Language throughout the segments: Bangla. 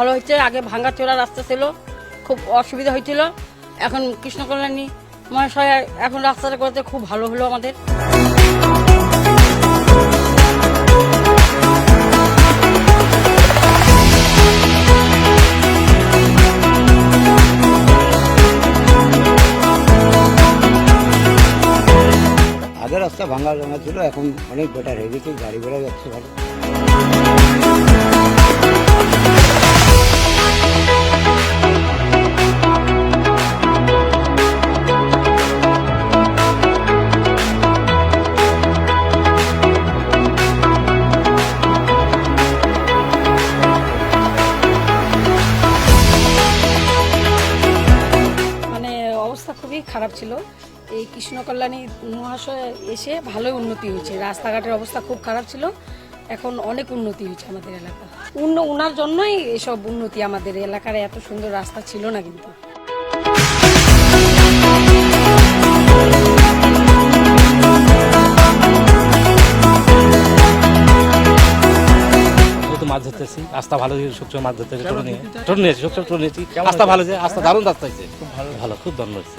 ভালো হয়েছে, আগে ভাঙ্গা চোরা রাস্তা ছিল, খুব অসুবিধা হয়েছিল। এখন কৃষ্ণ কল্যাণী মহাশয় এখন রাস্তাটা করতে খুব ভালো হলো আমাদের। আগে রাস্তা ভাঙা ভাঙা ছিল, এখন অনেক বেটার হয়ে গেছে গাড়ি ঘোড়া যাচ্ছে ভালো। কল্যাণী মহাশয় এসে ভালোই উন্নতি হয়েছে। রাস্তাঘাটের অবস্থা খুব খারাপ ছিল। এখন অনেক উন্নতি হয়েছে আমাদের এলাকা। উন্ন ওনার জন্যই এসব উন্নতি আমাদের এলাকার এত সুন্দর রাস্তা ছিল না কিন্তু। মাছ ধরতেছি। রাস্তা ভালো দিয়ে সবসময় মাছ ধরতেছি টোটো নিয়ে। টোটো নিয়েছি টোটো নিয়েছি রাস্তা ভালো যে রাস্তা দারুণ রাস্তা হয়েছে। খুব ভালো। ভালো খুব দারুণ হয়েছে।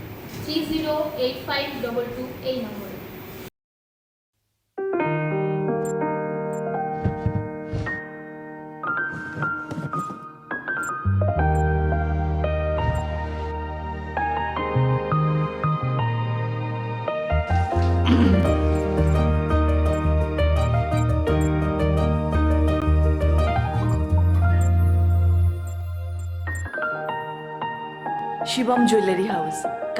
three zero eight five double two এই নম্বরে শিবম জুয়েলারি হাউস